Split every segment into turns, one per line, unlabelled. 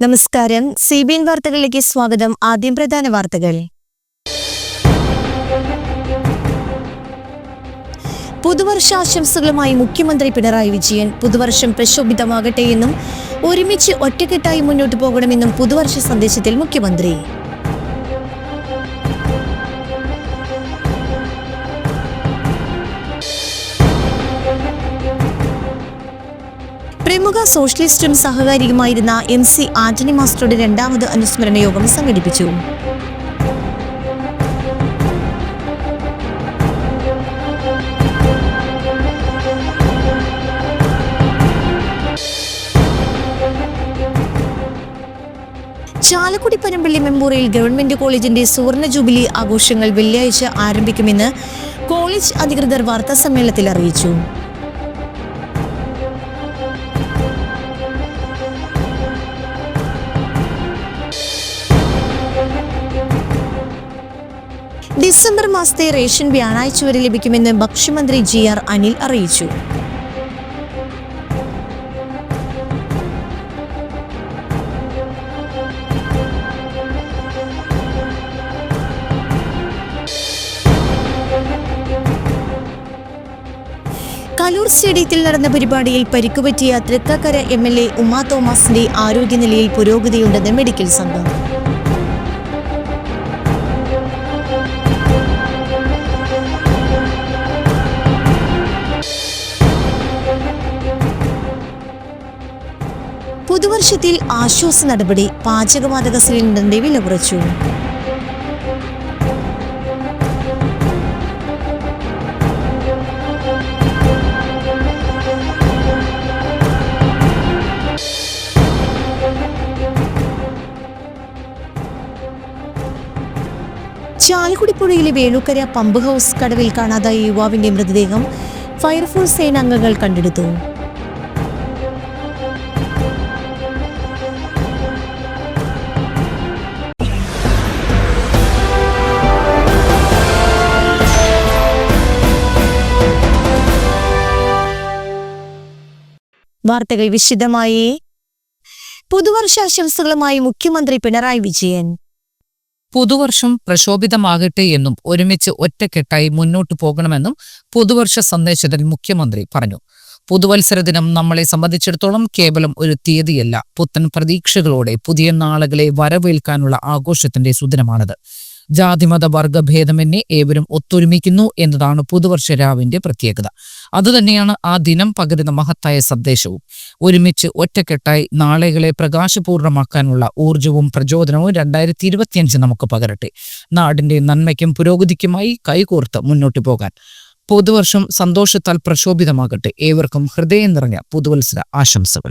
നമസ്കാരം. C B N വാർത്തകളിലേക്ക് സ്വാഗതം. ആദ്യം പ്രധാന വാർത്തകൾ. പുതുവർഷാശംസകളുമായി മുഖ്യമന്ത്രി പിണറായി വിജയൻ. പുതുവർഷം പ്രശോഭിതമാകട്ടെ എന്നും ഒരുമിച്ച് ഒറ്റക്കെട്ടായി മുന്നോട്ടു പോകണമെന്നും പുതുവർഷ സന്ദേശത്തിൽ മുഖ്യമന്ത്രി. സോഷ്യലിസ്റ്റും സഹകാരിയുമായിരുന്ന എം സി ആന്റണി മാസ്റ്ററുടെ രണ്ടാമത് അനുസ്മരണ യോഗം സംഘടിപ്പിച്ചു. ചാലക്കുടി പനമ്പള്ളി മെമ്മോറിയൽ ഗവൺമെന്റ് കോളേജിന്റെ സുവർണ ജൂബിലി ആഘോഷങ്ങൾ വെള്ളിയാഴ്ച ആരംഭിക്കുമെന്ന് കോളേജ് അധികൃതർ വാർത്താ സമ്മേളനത്തിൽ അറിയിച്ചു. ഡിസംബർ മാസത്തെ റേഷൻ വ്യാഴാഴ്ച വരെ ലഭിക്കുമെന്ന് ഭക്ഷ്യമന്ത്രി ജി ആർ അനിൽ അറിയിച്ചു. കലൂർ സ്റ്റേഡിയത്തിൽ നടന്ന പരിപാടിയിൽ പരിക്കുപറ്റിയ Thrikkakara M L A Uma തോമസിന്റെ ആരോഗ്യനിലയിൽ പുരോഗതിയുണ്ടെന്ന് മെഡിക്കൽ സംഘം. പുതുവർഷത്തിൽ ആശ്വാസ നടപടി പാചകവാതക സിലിണ്ടറിന്റെ വില കുറച്ചു. ചാലക്കുടിപ്പുഴയിലെ വേണുക്കര പമ്പ് ഹൗസ് കടവിൽ കാണാതായ യുവാവിന്റെ മൃതദേഹം ഫയർഫോഴ്സ് സേനാംഗങ്ങൾ കണ്ടെടുത്തു. വാർത്തകൾ വിശദമായി. പുതുവർഷാശംസകളുമായി മുഖ്യമന്ത്രി പിണറായി വിജയൻ.
പുതുവർഷം പ്രശോഭിതമാകട്ടെ എന്നും ഒരുമിച്ച് ഒറ്റക്കെട്ടായി മുന്നോട്ടു പോകണമെന്നും പുതുവർഷ സന്ദേശത്തിൽ മുഖ്യമന്ത്രി പറഞ്ഞു. പുതുവത്സര ദിനം നമ്മളെ സംബന്ധിച്ചിടത്തോളം കേവലം ഒരു തീയതിയല്ല. പുത്തൻ പ്രതീക്ഷകളോടെ പുതിയ നാളുകളെ വരവേൽക്കാനുള്ള ആഘോഷത്തിന്റെ സുദിനമാണിത്. ജാതിമത വർഗഭേദമെന്നെ ഏവരും ഒത്തൊരുമിക്കുന്നു എന്നതാണ് പുതുവർഷ രാവിന്റെ പ്രത്യേകത. അതുതന്നെയാണ് ആ ദിനം പകരുന്ന മഹത്തായ സന്ദേശവും. ഒരുമിച്ച് ഒറ്റക്കെട്ടായി നാളെകളെ പ്രകാശപൂർണമാക്കാനുള്ള ഊർജവും പ്രചോദനവും രണ്ടായിരത്തി ഇരുപത്തിയഞ്ച് നമുക്ക് പകരട്ടെ. നാടിന്റെ നന്മയ്ക്കും പുരോഗതിക്കുമായി കൈകോർത്ത് മുന്നോട്ടു പോകാൻ. പുതുവർഷം സന്തോഷത്താൽ പ്രശോഭിതമാകട്ടെ ഏവർക്കും ഹൃദയം നിറഞ്ഞ പുതുവത്സര ആശംസകൾ.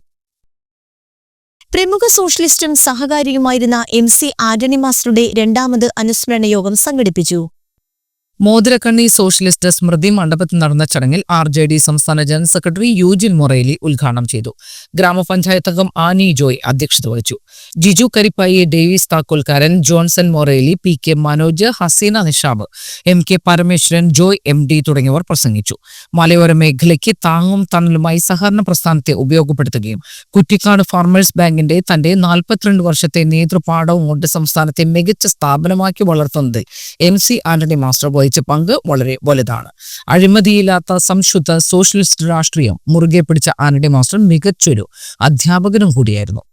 പ്രമുഖ സോഷ്യലിസ്റ്റും സഹകാരിയുമായിരുന്ന എം സി ആന്റണി മാസ്റ്ററുടെ രണ്ടാമത് അനുസ്മരണ യോഗം സംഘടിപ്പിച്ചു.
മോതിരക്കണ്ണി സോഷ്യലിസ്റ്റ് സ്മൃതി മണ്ഡപത്തിൽ നടന്ന ചടങ്ങിൽ ആർ ജെ ഡി സംസ്ഥാന ജനറൽ സെക്രട്ടറി യൂജിൻ മൊറേലി ഉദ്ഘാടനം ചെയ്തു. ഗ്രാമപഞ്ചായത്ത് അംഗം ആനി ജോയ് അധ്യക്ഷത വഹിച്ചു. Jiju Karippayi Davis Thakkolkaran Johnson Moreli P K Manoj Haseena Nishab M K Parameswaran Joy M D തുടങ്ങിയവർ പ്രസംഗിച്ചു. മലയോര മേഖലയ്ക്ക് താങ്ങും തണലുമായി സഹകരണ പ്രസ്ഥാനത്തെ ഉപയോഗപ്പെടുത്തുകയും കുറ്റിക്കാട് ഫാർമേഴ്സ് ബാങ്കിന്റെ തന്റെ നാൽപ്പത്തിരണ്ട് വർഷത്തെ നേതൃപാഠവും കൊണ്ട് സംസ്ഥാനത്തെ മികച്ച സ്ഥാപനമാക്കി വളർത്തുന്നത് എം സി ആന്റണി മാസ്റ്റർ വഹിച്ച പങ്ക് വളരെ വലുതാണ്. അഴിമതിയില്ലാത്ത സംശുദ്ധ സോഷ്യലിസ്റ്റ് രാഷ്ട്രീയം മുറുകെ പിടിച്ച ആന്റണി മാസ്റ്റർ മികച്ചൊരു അധ്യാപകനും കൂടിയായിരുന്നു.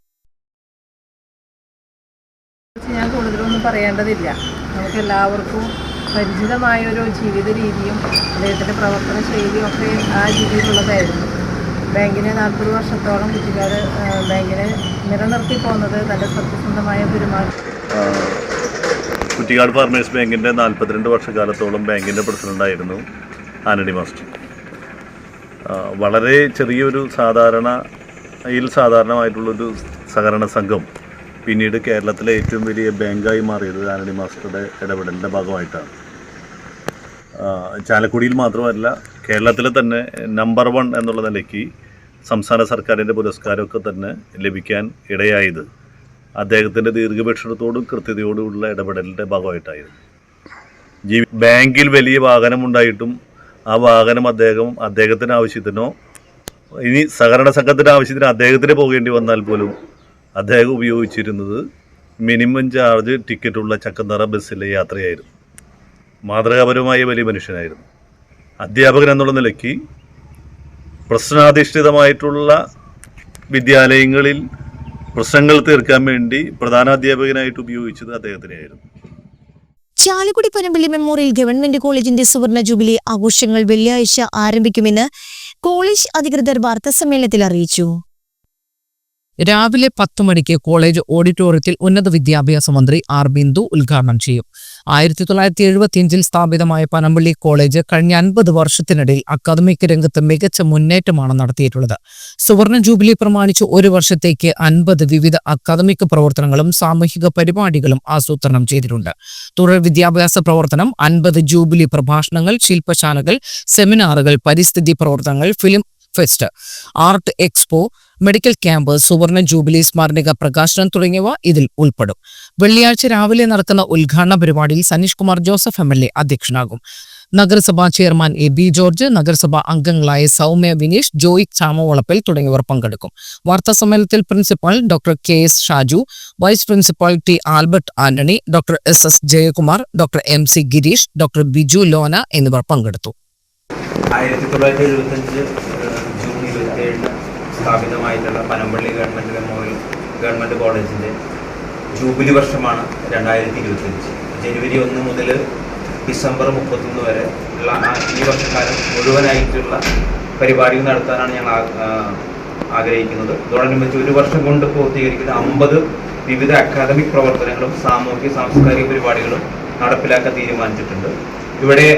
ഞാൻ കൂടുതലൊന്നും പറയേണ്ടതില്ല. നമുക്ക് എല്ലാവർക്കും പരിചിതമായ ഒരു ജീവിത രീതിയും അദ്ദേഹത്തിന്റെ പ്രവർത്തന ശൈലിയും ഒക്കെ ആ രീതിയിലുള്ളതായിരുന്നു. ബാങ്കിനെ നാൽപ്പത് വർഷത്തോളം കുറ്റിക്കാട് ബാങ്കിനെ നിലനിർത്തി പോകുന്നത് തന്റെ സത്യസന്ധമായ പെരുമാറ്റം.
കുറ്റിക്കാട് ഫാർമേഴ്സ് ബാങ്കിന്റെ നാൽപ്പത്തിരണ്ട് വർഷക്കാലത്തോളം ബാങ്കിന്റെ പ്രസിഡന്റായിരുന്നു ആന്റണി മാസ്റ്റർ. വളരെ ചെറിയൊരു സാധാരണ ഇൽ സാധാരണമായിട്ടുള്ളൊരു സഹകരണ സംഘം പിന്നീട് കേരളത്തിലെ ഏറ്റവും വലിയ ബാങ്കായി മാറിയത് ആന്റണി മാസ്റ്ററുടെ ഇടപെടലിന്റെ ഭാഗമായിട്ടാണ്. ചാലക്കുടിയിൽ മാത്രമല്ല കേരളത്തിലെ തന്നെ നമ്പർ വൺ എന്നുള്ള നിലയ്ക്ക് സംസ്ഥാന സർക്കാരിന്റെ പുരസ്കാരമൊക്കെ തന്നെ ലഭിക്കാൻ ഇടയായത് അദ്ദേഹത്തിന്റെ ദീർഘവീക്ഷണത്തോടും കൃത്യതയോടുമുള്ള ഇടപെടലിന്റെ ഭാഗമായിട്ടായിരുന്നു. ജീ ബാങ്കിൽ വലിയ വാഹനം ഉണ്ടായിട്ടും ആ വാഹനം അദ്ദേഹം അദ്ദേഹത്തിന്റെ ആവശ്യത്തിനോ ഇനി സഹകരണ സംഘത്തിന്റെ ആവശ്യത്തിന് അദ്ദേഹത്തിന് പോകേണ്ടി വന്നാൽ പോലും അദ്ദേഹം ഉപയോഗിച്ചിരുന്നത് മിനിമം ചാർജ് ടിക്കറ്റുള്ള ചക്കന്തറ ബസ്സിലെ യാത്രയായിരുന്നു. മാതൃകാപരമായ വലിയ മനുഷ്യനായിരുന്നു. അധ്യാപകൻ എന്നുള്ള നിലയ്ക്ക് പ്രശ്നാധിഷ്ഠിതമായിട്ടുള്ള വിദ്യാലയങ്ങളിൽ പ്രശ്നങ്ങൾ തീർക്കാൻ വേണ്ടി പ്രധാനാധ്യാപകനായിട്ട് ഉപയോഗിച്ചത് അദ്ദേഹത്തിനെയായിരുന്നു.
ചാലക്കുടി പനമ്പള്ളി മെമ്മോറിയൽ ഗവൺമെന്റ് കോളേജിന്റെ സുവർണ ജൂബിലി ആഘോഷങ്ങൾ വെള്ളിയാഴ്ച ആരംഭിക്കുമെന്ന് കോളേജ് അധികൃതർ വാർത്താസമ്മേളനത്തിൽ അറിയിച്ചു.
രാവിലെ പത്ത് മണിക്ക് കോളേജ് ഓഡിറ്റോറിയത്തിൽ ഉന്നത വിദ്യാഭ്യാസ മന്ത്രി ആർ ബിന്ദു ഉദ്ഘാടനം ചെയ്യും. ആയിരത്തി തൊള്ളായിരത്തി എഴുപത്തിയഞ്ചിൽ സ്ഥാപിതമായ പനമ്പള്ളി കോളേജ് കഴിഞ്ഞ അൻപത് വർഷത്തിനിടയിൽ അക്കാദമിക് രംഗത്ത് മികച്ച മുന്നേറ്റമാണ് നടത്തിയിട്ടുള്ളത്. സുവർണ ജൂബിലി പ്രമാണിച്ച് ഒരു വർഷത്തേക്ക് അൻപത് വിവിധ അക്കാദമിക് പ്രവർത്തനങ്ങളും സാമൂഹിക പരിപാടികളും ആസൂത്രണം ചെയ്തിട്ടുണ്ട്. തുടർ വിദ്യാഭ്യാസ പ്രവർത്തനം അൻപത് ജൂബിലി പ്രഭാഷണങ്ങൾ ശില്പശാലകൾ സെമിനാറുകൾ പരിസ്ഥിതി പ്രവർത്തനങ്ങൾ film fest art expo medical camp സുവർണ ജൂബിലി സ്മാരക പ്രകാശനം തുടങ്ങിയവ ഇതിൽ ഉൾപ്പെടും. വെള്ളിയാഴ്ച രാവിലെ നടക്കുന്ന ഉദ്ഘാടന പരിപാടിയിൽ Saneesh Kumar Joseph M L A അധ്യക്ഷനാകും. നഗരസഭാ ചെയർമാൻ എ ബി ജോർജ് നഗരസഭാ അംഗങ്ങളായ സൗമ്യ വിനീഷ് ജോയി ചാമവളപ്പിൽ തുടങ്ങിയവർ പങ്കെടുക്കും. വാർത്താ സമ്മേളനത്തിൽ principal doctor K. S. Shaju vice principal T. Albert Antony doctor S. S. Jayakumar doctor M. C. Girish doctor Biju Lona എന്നിവർ പങ്കെടുത്തു.
ആയിരത്തി തൊള്ളായിരത്തി ഇരുപത്തിയേഴിന് സ്ഥാപിതമായിട്ടുള്ള പനമ്പള്ളി ഗവൺമെന്റ് മെമ്മോറിയൽ ഗവൺമെന്റ് കോളേജിന്റെ ജൂബിലി വർഷമാണ് രണ്ടായിരത്തി ഇരുപത്തഞ്ച് ജനുവരി ഒന്ന് മുതൽ ഡിസംബർ മുപ്പത്തൊന്ന് വരെ ഉള്ള ഈ വർഷക്കാലം മുഴുവനായിട്ടുള്ള പരിപാടികൾ നടത്താനാണ് ഞങ്ങൾ ആഗ്രഹിക്കുന്നത്. ഇതോടനുബന്ധിച്ച് ഒരു വർഷം കൊണ്ട് പൂർത്തീകരിക്കുന്ന അമ്പത് വിവിധ അക്കാദമിക് പ്രവർത്തനങ്ങളും സാമൂഹ്യ സാംസ്കാരിക പരിപാടികളും നടപ്പിലാക്കാൻ തീരുമാനിച്ചിട്ടുണ്ട്. ഇവിടെ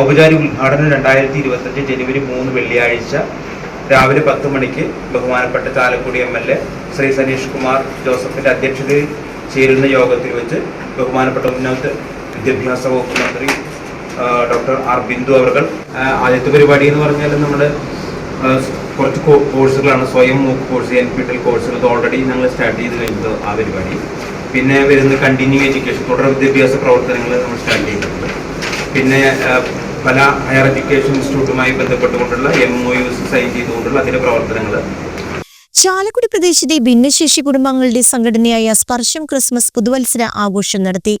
ഔപചാരിക ഉദ്ഘാടനം രണ്ടായിരത്തി ഇരുപത്തഞ്ച് ജനുവരി മൂന്ന് വെള്ളിയാഴ്ച രാവിലെ പത്ത് മണിക്ക് ബഹുമാനപ്പെട്ട Chalakudy M L A Shri Saneesh Kumar ജോസഫിന്റെ അധ്യക്ഷതയിൽ ചേരുന്ന യോഗത്തിൽ വെച്ച് ബഹുമാനപ്പെട്ട ഉന്നത വിദ്യാഭ്യാസ വകുപ്പ് മന്ത്രി ഡോക്ടർ ആർ ബിന്ദു അവർ ആദ്യത്തെ പരിപാടി എന്ന് പറഞ്ഞാൽ നമ്മൾ കുറച്ച് കോഴ്സുകളാണ് Swayam MOOC course N P tell കോഴ്സുകൾ ഓൾറെഡി ഞങ്ങൾ സ്റ്റാർട്ട് ചെയ്ത് കഴിഞ്ഞത് ആ പരിപാടി. പിന്നെ വരുന്ന കണ്ടിന്യൂ എഡ്യൂക്കേഷൻ തുടർ വിദ്യാഭ്യാസ പ്രവർത്തനങ്ങൾ നമ്മൾ സ്റ്റാർട്ട് ചെയ്തിട്ടുണ്ട്. പിന്നെ പല ഹയർ എഡ്യൂക്കേഷൻ ഇൻസ്റ്റിറ്റ്യൂട്ടുമായി ബന്ധപ്പെട്ടുകൊണ്ടുള്ള എം ഒ യുസ് സൈൻ ചെയ്തുകൊണ്ടുള്ള അതിന്റെ പ്രവർത്തനങ്ങൾ
ചാലക്കുടി പ്രദേശത്തെ ഭിന്നശേഷി കുടുംബങ്ങളുടെ സംഘടനയായ സ്പർശം ക്രിസ്മസ് പുതുവത്സര ആഘോഷം നടത്തി.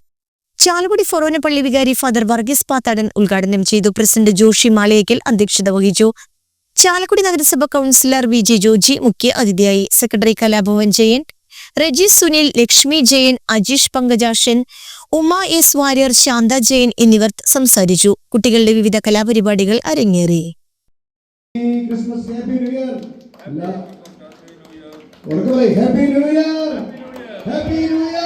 ചാലക്കുടി ഫൊറോന പള്ളി വികാരി ഫാദർ വർഗീസ് പാത്താടൻ ഉദ്ഘാടനം ചെയ്തു. പ്രസിഡന്റ് ജോഷി മാളയക്കൽ അധ്യക്ഷത വഹിച്ചു. ചാലക്കുടി നഗരസഭ കൗൺസിലർ വി ജെ ജോജി മുഖ്യ അതിഥിയായി. സെക്രട്ടറി കലാഭവൻ ജയൻ റജി സുനിൽ ലക്ഷ്മി ജയൻ അജീഷ് പങ്കജാഷൻ ഉമ എസ് വാര്യർ ശാന്ത ജയൻ എന്നിവർ സംസാരിച്ചു. കുട്ടികളുടെ വിവിധ കലാപരിപാടികൾ അരങ്ങേറി.
Christmas happy new year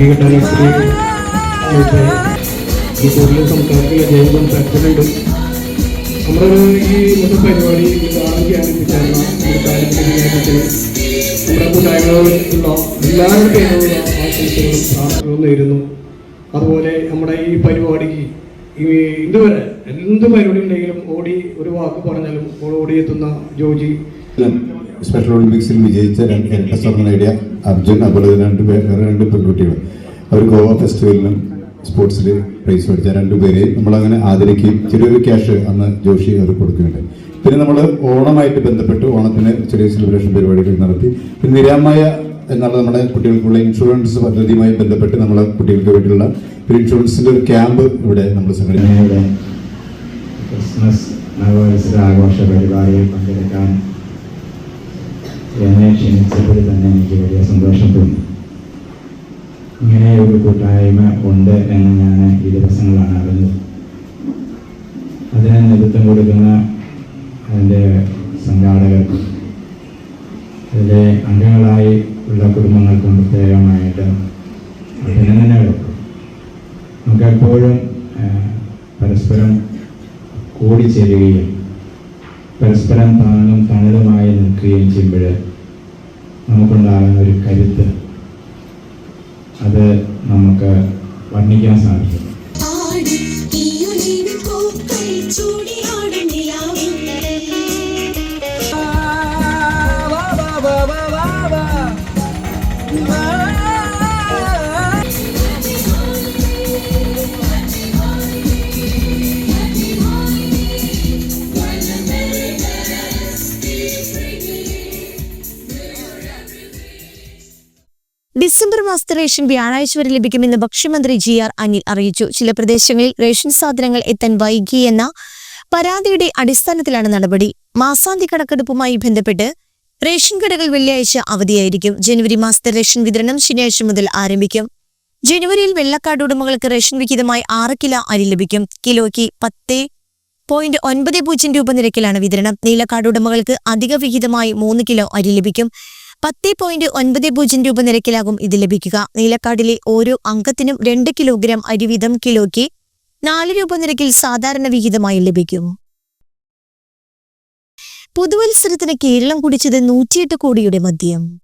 year happy
ഈ കൂടുതൽ നമ്മുടെ ഈ പരിപാടി ആരംഭിക്കാനും നമ്മുടെ കൂട്ടായ്മകളുള്ള എല്ലാവരുടെ പേരിലുള്ള ആശംസകളും പ്രാർത്ഥനകളും നേരുന്നു. അതുപോലെ നമ്മുടെ ഈ പരിപാടിക്ക് ഈ ഇതുവരെ എന്ത് പരിപാടി ഉണ്ടെങ്കിലും ഓടി ഒരു വാക്ക് പറഞ്ഞാലും ഓടിയെത്തുന്ന ജോജി.
സ്പെഷ്യൽ ഒളിമ്പിക്സിൽ വിജയിച്ച രണ്ട് സ്വർണം നേടിയ അർജുൻ അതുപോലെ രണ്ട് പേർ വേറെ രണ്ട് പെൺകുട്ടികൾ. അവർ ഗോവ ഫെസ്റ്റിവലിലും സ്പോർട്സിൽ പ്രൈസ് മേടിച്ച രണ്ടുപേരെയും നമ്മളങ്ങനെ ആദരിക്കുകയും ചെറിയൊരു ക്യാഷ് അന്ന് ജോഷി അവർ കൊടുക്കുന്നുണ്ട്. പിന്നെ നമ്മൾ ഓണമായിട്ട് ബന്ധപ്പെട്ട് ഓണത്തിന് ചെറിയ സെലിബ്രേഷൻ പരിപാടികൾ നടത്തി. പിന്നെ നിരാമായ എന്നുള്ള നമ്മുടെ കുട്ടികൾക്കുള്ള ഇൻഷുറൻസ് പദ്ധതിയുമായി ബന്ധപ്പെട്ട് നമ്മളെ കുട്ടികൾക്ക് വേണ്ടിയുള്ള ഒരു ഇൻഷുറൻസിന്റെ ഒരു ക്യാമ്പ് ഇവിടെ നമ്മൾ
സംഘടിപ്പിക്കുന്നത് ക്രിസ്മസ് നവവത്സര ആഘോഷ പരിപാടിയിൽ പങ്കെടുക്കാൻ എന്നെ ക്ഷണിച്ചപ്പോൾ തന്നെ എനിക്ക് വലിയ സന്തോഷം തോന്നി. ഇങ്ങനെ ഒരു കൂട്ടായ്മ ഉണ്ട് എന്ന് ഞാൻ ഈ ദിവസങ്ങളാണ് അറിഞ്ഞത്. അതിന് നേതൃത്വം കൊടുക്കുന്ന അതിന്റെ സംഘാടകർക്കും അതിലെ അംഗങ്ങളായി ഉള്ള കുടുംബങ്ങൾക്കും പ്രത്യേകമായിട്ട് അഭിനന്ദനങ്ങൾ. നമുക്കെപ്പോഴും പരസ്പരം കൂടിച്ചേരുകയും പരസ്പരം താങ്ങും തണലുമായി നിൽക്കുകയും ചെയ്യുമ്പോൾ നമുക്കുണ്ടാകുന്ന ഒരു കരുത്ത്. അത് നമുക്ക് വർണിക്കാൻ സാധിക്കും.
മാസത്തെ റേഷൻ വ്യാഴാഴ്ച വരെ ലഭിക്കുമെന്ന് ഭക്ഷ്യമന്ത്രി ജി ആർ അനിൽ അറിയിച്ചു. ചില പ്രദേശങ്ങളിൽ റേഷൻ സാധനങ്ങൾ എത്താൻ വൈകിയെന്ന പരാതിയുടെ അടിസ്ഥാനത്തിലാണ് നടപടി. മാസാന്തി കണക്കെടുപ്പുമായി ബന്ധപ്പെട്ട് റേഷൻ കടകൾ വെള്ളിയാഴ്ച അവധിയായിരിക്കും. ജനുവരി മാസത്തെ റേഷൻ വിതരണം ശനിയാഴ്ച മുതൽ ആരംഭിക്കും. ജനുവരിയിൽ വെള്ളക്കാട് ഉടമകൾക്ക് റേഷൻ വിഹിതമായി ആറ് കിലോ അരി ലഭിക്കും. കിലോയ്ക്ക് പത്ത് പോയിന്റ് ഒൻപത് പൂജ്യം രൂപ നിരക്കിലാണ് വിതരണം. നീലക്കാട് ഉടമകൾക്ക് അധിക വിഹിതമായി മൂന്ന് കിലോ അരി ലഭിക്കും. പത്ത് പോയിന്റ് ഒൻപത് പൂജ്യം രൂപ നിരക്കിലാകും ഇത് ലഭിക്കുക. നീലക്കാടിലെ ഓരോ അംഗത്തിനും രണ്ട് കിലോഗ്രാം അരി വീതം കിലോയ്ക്ക് നാല് രൂപ നിരക്കിൽ സാധാരണ വിഹിതമായി ലഭിക്കും. പുതുവത്സരത്തിന് കേരളം കുടിച്ചത് നൂറ്റിയെട്ട് കോടിയുടെ മദ്യം.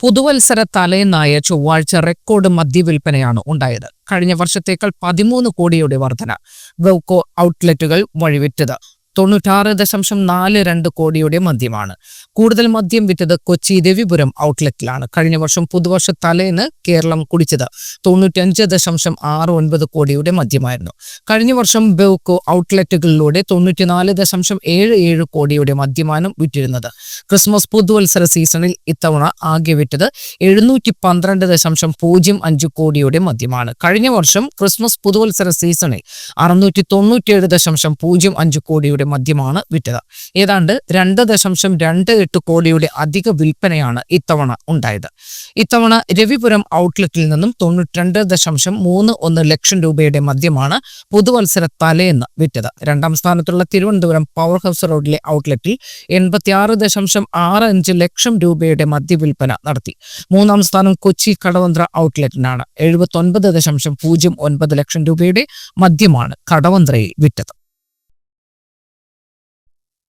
പുതുവത്സര തലേന്നായ ചൊവ്വാഴ്ച റെക്കോർഡ് മദ്യവിൽപ്പനയാണ് ഉണ്ടായത്. കഴിഞ്ഞ വർഷത്തേക്കാൾ പതിമൂന്ന് കോടിയുടെ വർധന. വെവ്കോ ഔട്ട്ലെറ്റുകൾ വഴിവിറ്റത് തൊണ്ണൂറ്റാറ് ദശാംശം നാല് രണ്ട് കോടിയുടെ മദ്യമാണ്. കൂടുതൽ മദ്യം വിറ്റത് കൊച്ചി രവിപുരം ഔട്ട്ലെറ്റിലാണ്. കഴിഞ്ഞ വർഷം പുതുവർഷ തലേന്ന് കേരളം കുടിച്ചത് തൊണ്ണൂറ്റഞ്ച് ദശാംശം ആറ് ഒൻപത് കോടിയുടെ മദ്യമായിരുന്നു. കഴിഞ്ഞ വർഷം ബെവ്കോ ഔട്ട്ലെറ്റുകളിലൂടെ തൊണ്ണൂറ്റിനാല് ദശാംശം ഏഴ് ഏഴ് കോടിയുടെ മദ്യമാണ് വിറ്റിരുന്നത്. ക്രിസ്മസ് പുതുവത്സര സീസണിൽ ഇത്തവണ ആകെ വിറ്റത് എഴുന്നൂറ്റി പന്ത്രണ്ട് ദശാംശം പൂജ്യം അഞ്ച് കോടിയുടെ മദ്യമാണ്. കഴിഞ്ഞ വർഷം ക്രിസ്മസ് പുതുവത്സര സീസണിൽ അറുന്നൂറ്റി തൊണ്ണൂറ്റിയേഴ് ദശാംശം പൂജ്യം അഞ്ച് കോടിയുടെ മദ്യമാണ് വിറ്റത്. ഏതാണ്ട് രണ്ട് ദശാംശം രണ്ട് എട്ട് കോടിയുടെ അധിക വിൽപ്പനയാണ് ഇത്തവണ ഉണ്ടായത്. ഇത്തവണ രവിപുരം ഔട്ട്ലെറ്റിൽ നിന്നും തൊണ്ണൂറ്റിരണ്ട് ദശാംശം മൂന്ന് ഒന്ന് ലക്ഷം രൂപയുടെ മദ്യമാണ് പുതുവത്സര തലേന്ന് വിറ്റത്. രണ്ടാം സ്ഥാനത്തുള്ള തിരുവനന്തപുരം പവർ ഹൗസ് റോഡിലെ ഔട്ട്ലെറ്റിൽ എൺപത്തിയാറ് ദശാംശം ആറ് അഞ്ച് ലക്ഷം രൂപയുടെ മദ്യവിൽപ്പന നടത്തി. മൂന്നാം സ്ഥാനം കൊച്ചി കടവന്ത്ര ഔട്ട്ലെറ്റിനാണ്. എഴുപത്തൊൻപത് ദശാംശം പൂജ്യം ഒൻപത് ലക്ഷം രൂപയുടെ മദ്യമാണ് കടവന്ത്രയിൽ വിറ്റത്.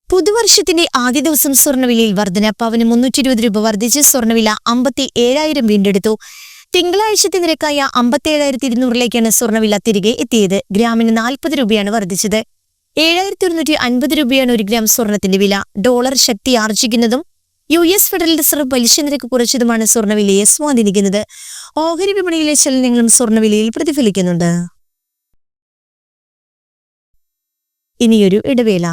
പുതുവർഷത്തിന്റെ ആദ്യ ദിവസം സ്വർണവിലയിൽ വർധന. പവന് മുന്നൂറ്റി ഇരുപത് രൂപ വർദ്ധിച്ച് സ്വർണവില അമ്പത്തി ഏഴായിരം വീണ്ടെടുത്തു. തിങ്കളാഴ്ചത്തെ നിരക്കായ അമ്പത്തി ഏഴായിരത്തി ഇരുന്നൂറിലേക്കാണ് സ്വർണവില തിരികെ എത്തിയത്. ഗ്രാമിന് നാൽപ്പത് രൂപയാണ് വർദ്ധിച്ചത്. ഏഴായിരത്തി ഒരുന്നൂറ്റി അൻപത് രൂപയാണ് ഒരു ഗ്രാം സ്വർണത്തിന്റെ വില. ഡോളർ ശക്തി ആർജിക്കുന്നതും യു എസ് ഫെഡറൽ റിസർവ് പലിശ നിരക്ക് കുറച്ചതുമാണ് സ്വർണവിലയെ സ്വാധീനിക്കുന്നത്. ഓഹരി വിപണിയിലെ ചലനങ്ങളും സ്വർണവിലയിൽ പ്രതിഫലിക്കുന്നുണ്ട്. ഇനിയൊരു ഇടവേള.